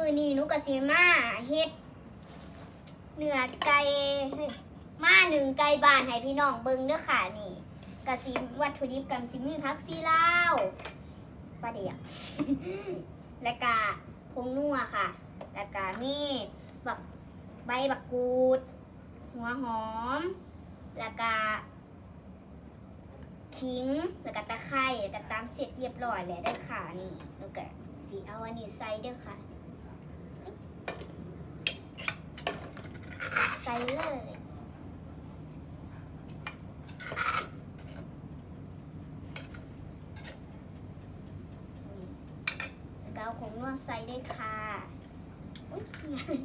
มือนี้หนุกะสิมาเฮ็ดเนื้อไก่มาหนึ่งไก่บานให้พี่น้องเบิ่งเด้อค่ะนี่กะสิวัตถุดิบกะสิมีผักซีลาวปลาเดียกและกะผงนัวค่ะ แล้วก็มีบักใบบักกูด หัวหอม แล้วก็ขิง แล้วก็ตะไคร้แล้วก็ตามเสร็จเรียบร้อยแล้วเด้อค่ะนี่แล้วก็สีเอาอันนี้ใส่เด้อค่ะ ใส่เลยแล้วก็เอาของนวดใส่ได้วยค่ะอุ๊ยง่าย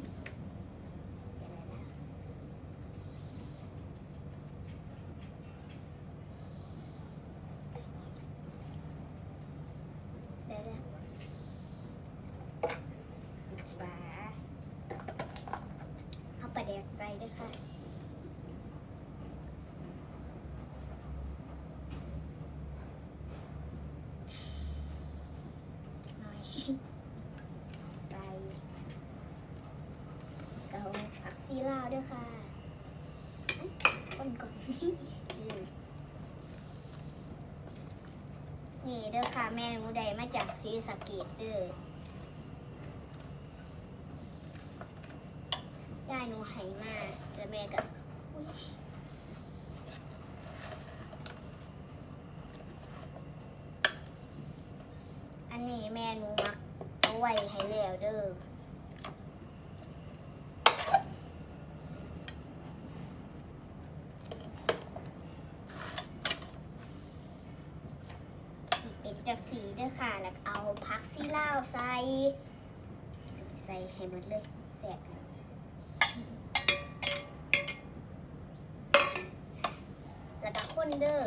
เดี๋ยวนะเดี๋ยวนะปิดฝาเอาปลาแดกใส่ด้วยค่ะ หน่อย ใส่เกาผัก ซีลาวด้วยค่ะคนก่อนนี่เด้อค่ะแม่หนูได้มาจากซีสเกตเด้อยายหนูให้มาแล้วแม่ก็อุ๊ยอันนี้แม่หนูมักเอาไว้ให้แล้วเด้อ สีเป็น เด้อค่ะ แล้วเอาพักซีลาวใส่ ใส่ให้หมดเลยแสบแล้วก็คนเด้อ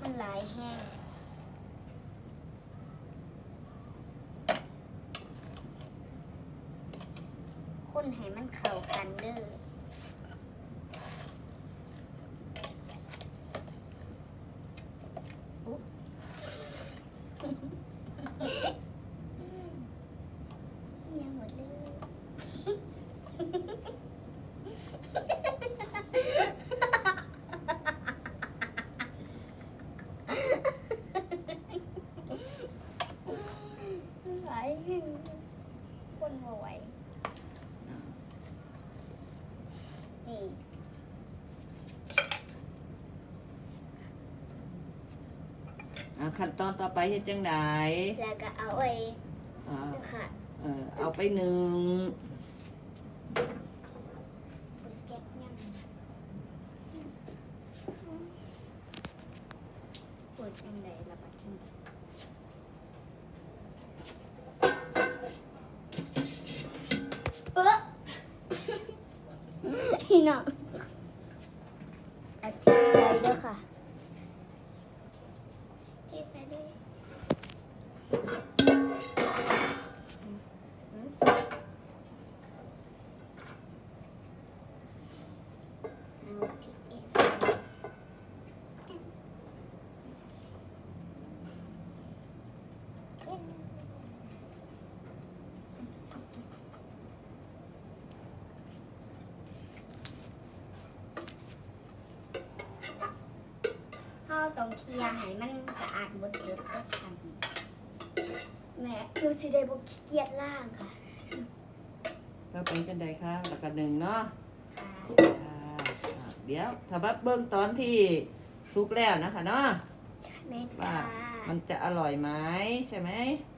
มันหลายแห้ง คนให้มัน เข้ากันเด้ออุ๊เหี้ยหมดเลยหลายแห่งคนบ่ไหว อะขั้นตอนต่อไปเฮ็ดจังไดแล้วก็เอาไว้อ่าค่ะเออเอาไปหนึ่งเก็บยังปวดจังไดละบัดนี้เอ๊ะพี่น้องอาทิตย์ใส่เด้อค่ะทิตย์ใส่เด้ออืมเอาทิตย์อีกใส่ ข้าวต้องเคลียร์ให้มันสะอาดหมดเดี๋ยวก็ทำแม่ดูสิได้บุกขี้เกียจล่างค่ะ ก็เป็นจังไดคะแล้วก็หนึ่งเนาะค่ะอ่าอ่า เดี๋ยวถ้าบัดเบิ่งตอนที่สุกแล้วนะคะเนาะแม่ว่าค่ะมันจะอร่อยไหมใช่ไหมแ